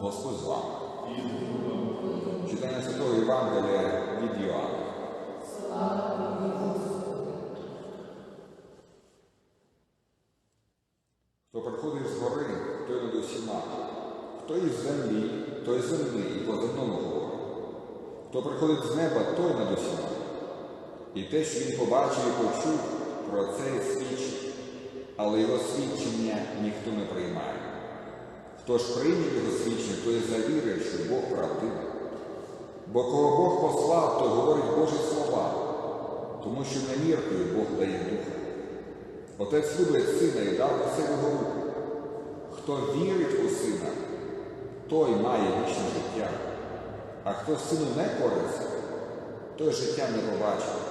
Господь з вами. Читання Святого Євангелія від Йоанна. Хто приходить з гори, той над усіма. Хто із землі, той землі, і по земному говорить. Хто приходить з неба, той над усіма. І те, що він побачив і почув, про це свідчить, але його свідчення ніхто не приймає. Хто ж прийняв його свідчення, той завірить, що Бог правдивий. Бо кого Бог послав, то говорить Божі слова, тому що не міркою Бог дає духа. Отець любить сина і дав в його руку. Хто вірить у сина, той має вічне життя, а хто сину не кориться, той життя не побачить,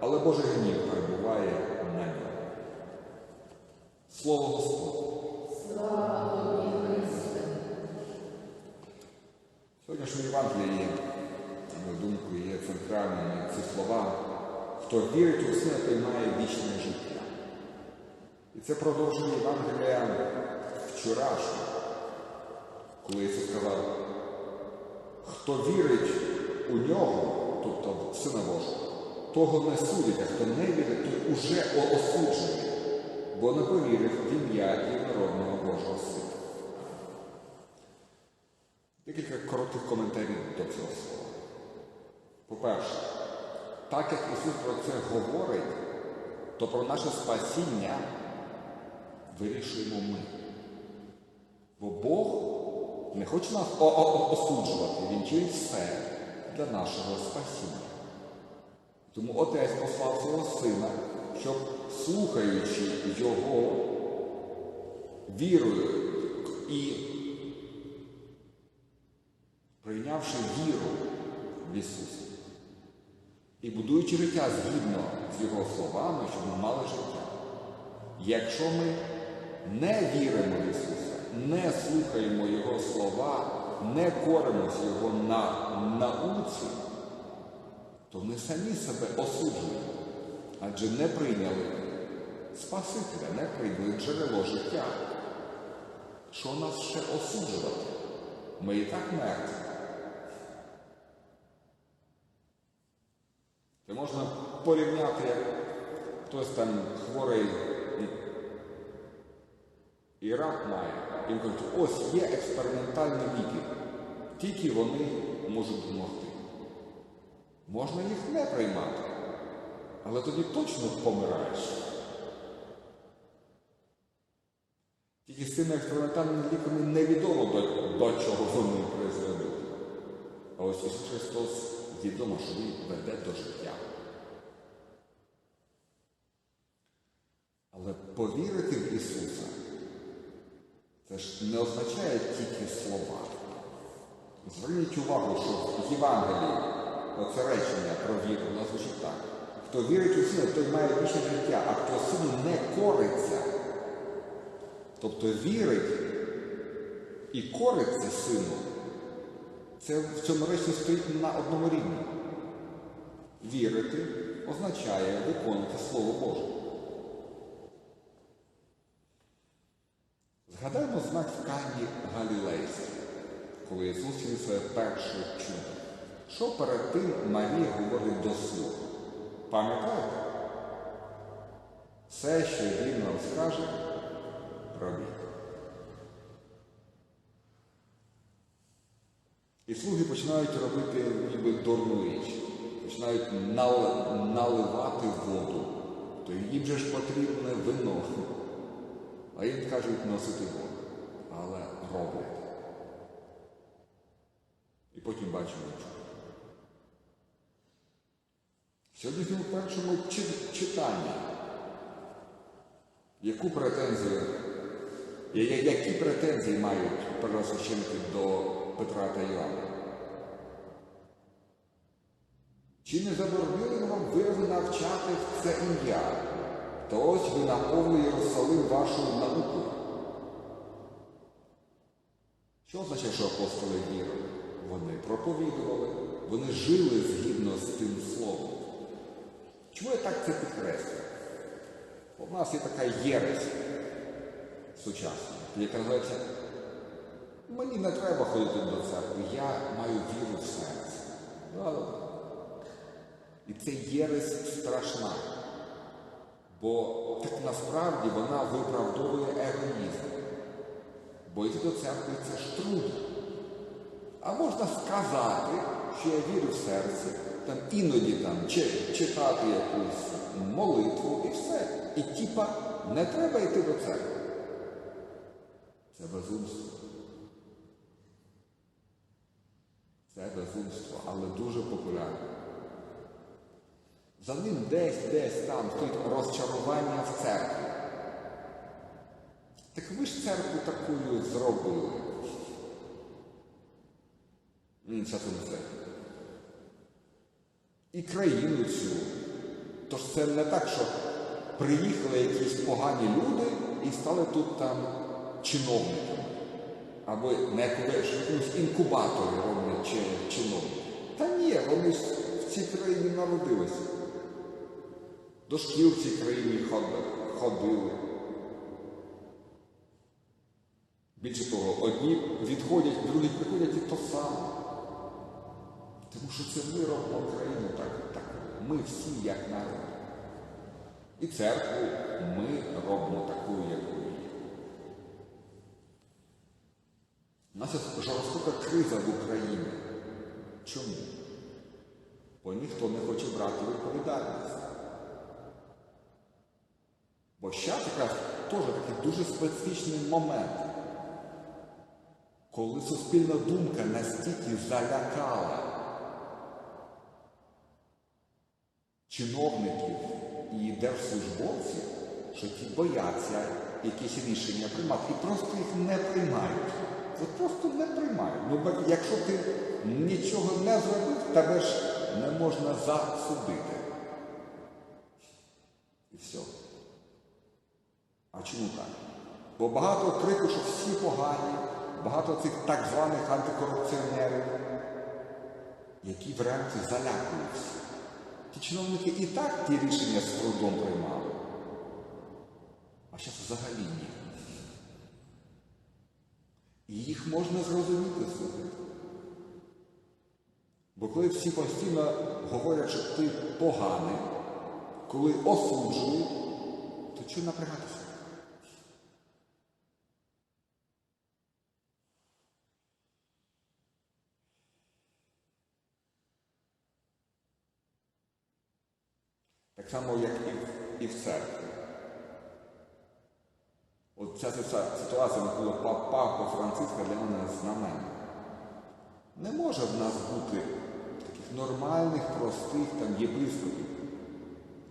але Божий гнів перебуває на ньому. Слово Господне. Сьогоднішній Євангелії, на мою думку, є центральними ці слова. Хто вірить у сина, той має вічне життя. І це продовження Євангелія вчорашнього, коли Ісус сказав, хто вірить у нього, тобто в Сина Божого, того не судить, а хто не вірить, той уже осуджений, бо не повірив в ім'я єдинородного Божого Сина. Коротких коментарів до цього слова. По-перше, так як Ісус про це говорить, то про наше спасіння вирішуємо ми. Бо Бог не хоче нас осуджувати, Він чинить все для нашого спасіння. Тому Отець послав свого Сина, щоб, слухаючи Його вірою і прийнявши віру в Ісуса і будуючи життя згідно з Його словами, щоб ми мали життя. Якщо ми не віримо в Ісуса, не слухаємо Його слова, не коримося Його на науці, то ми самі себе осуджуємо, адже не прийняли Спасителя, не прийняли джерело життя. Що нас ще осуджувати? Ми і так мертві. Можна порівняти, як хтось там хворий і- рак має. Він каже, ось є експериментальні ліки. Тільки вони можуть допомогти. Можна їх не приймати, але тоді точно помираєш. Тільки з цими експериментальними ліками невідомо до, до чого вони призведуть. А ось Ісус Христос відомо, що Він веде до життя. Але повірити в Ісуса це ж не означає тільки слова. Зверніть увагу, що в Євангелії оце речення про віру воно звучить так. Хто вірить у сина, той має вічне життя, а хто сину не кориться, тобто вірить і кориться сину, це в цьому речі стоїть на одному рівні. Вірити означає виконувати коли Ісус чинив своє перше чудо. Що перед тим Марія говорить до слуг? Пам'ятаєте? Все, що він вам скаже, робіть. І слуги починають робити ніби дурну річ, починають нал- наливати воду. То їм же ж потрібне вино. А їм кажуть носити воду. Але роблять. Потім бачимо чудо. Сьогодні в першому читанні. Яку претензію, які претензії мають первосвященники до Петра та Йоанна? Чи не заборонили вам виразно навчати в це ім'я? То ось ви наповнили Єрусалим вашою наукою. Що означає, що апостоли вірили? Вони проповідували, вони жили згідно з тим словом. Чому я так це підкреслюю? У нас є така єресь сучасна, яка називається Мені не треба ходити до церкви, я маю віру в серці. Да-да. І це єресь страшна. Бо так насправді вона виправдовує егоїзм. Бо йти до церкви це ж трудно. А можна сказати, що я вірю в серці, там іноді там чи- читати якусь молитву і все. І типа не треба йти до церкви. Це безумство. Це безумство, але дуже популярне. За ним десь, десь там стоїть розчарування в церкві. Так ви ж церкву такою зробили. Все. І країну цю. Тож це не так, що приїхали якісь погані люди і стали тут там чиновниками. Або на якомусь інкубаторі роблять чи чиновники. Та ні, вони в цій країні народилися. До шкіл в цій країні ходили. Більше того, одні відходять, другі приходять і то саме. Тому що це ми робимо країну так, так. Ми всі як народ. І церкву ми робимо такою, якою є. У нас жорстока криза в Україні. Чому? Бо ніхто не хоче брати відповідальність. Бо зараз якраз теж такий дуже специфічний момент, коли суспільна думка настільки залякала чиновників і держслужбовців, що ті бояться якісь рішення приймати і просто їх не приймають. От просто не приймають. Ну, якщо ти нічого не зробив, тебе ж не можна засудити. І все. А чому так? Бо багато крику, що всі погані, багато цих так званих антикорупціонерів, які вранці залякують всіх. Ті чиновники і так ті рішення з трудом приймали. А зараз взагалі ні. І їх можна зрозуміти слухайте. Бо коли всі постійно говорять, що ти поганий, коли осуджують, то чого напрягатися? Так само, як і в, церкві. От ця ситуа- ситуація навколо па- Папи Франциска для мене знамення. Не може в нас бути таких нормальних, простих там єпископів.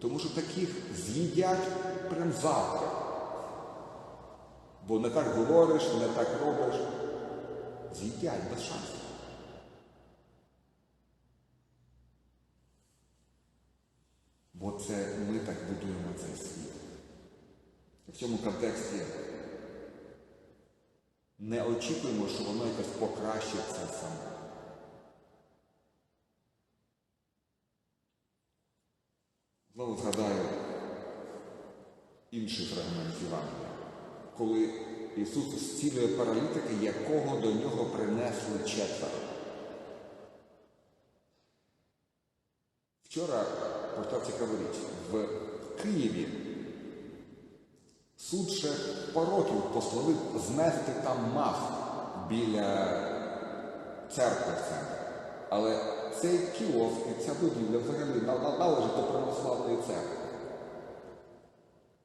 Тому що таких з'їдять прям завтра. Бо не так говориш, не так робиш. З'їдять без шансів. Бо це ми так будуємо цей світ. В цьому контексті не очікуємо, що воно якось покращиться саме. Знову згадаю інший фрагмент Євангелія, коли Ісус зцілює паралітика, якого до нього принесли четверо. Вчора цікаву річ. В Києві суд ще пару років пословив знести там маст біля церкви в центрі. Але цей кіоск і ця будівля взагалі на- на- належить до православної церкви.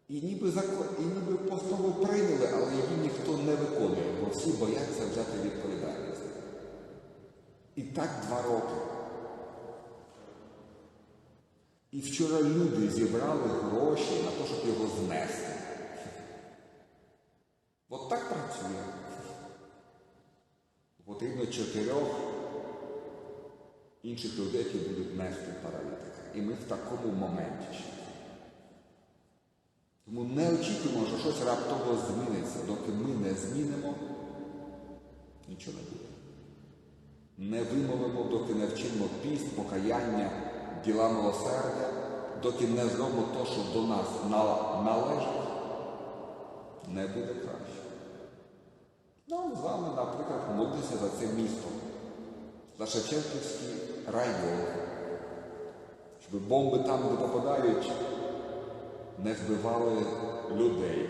І ніби закон, і ніби постанову прийняли, але її ніхто не виконує, бо всі бояться взяти відповідальність. І так два роки. І вчора люди зібрали гроші на те, щоб його знести. От так працює. Потрібно чотирьох інших людей, які будуть нести паралітика. І ми в такому моменті ще. Тому не очікуємо, що щось раптово зміниться. Доки ми не змінимо, нічого не буде. Не вимовимо, доки не вчимо піст, покаяння, діла милосердя, доки не зробимо те, що до нас належить, не буде краще. Нам з вами, наприклад, молитися за це місто, за Шевченківський район, щоб бомби там, де попадають, не вбивали людей,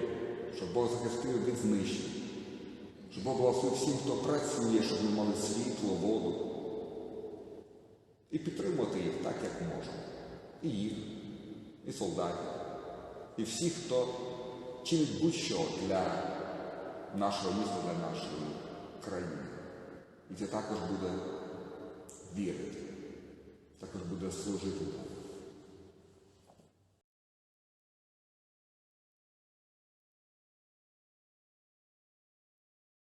щоб Бог захистив від знищень, щоб Бог благословив всім, хто працює, щоб ми мали світло, воду. І підтримувати їх так, як можна. І їх, і солдатів, і всіх, хто чинить будь-що для нашого міста, для нашої країни. І це також буде вірити, також буде служити.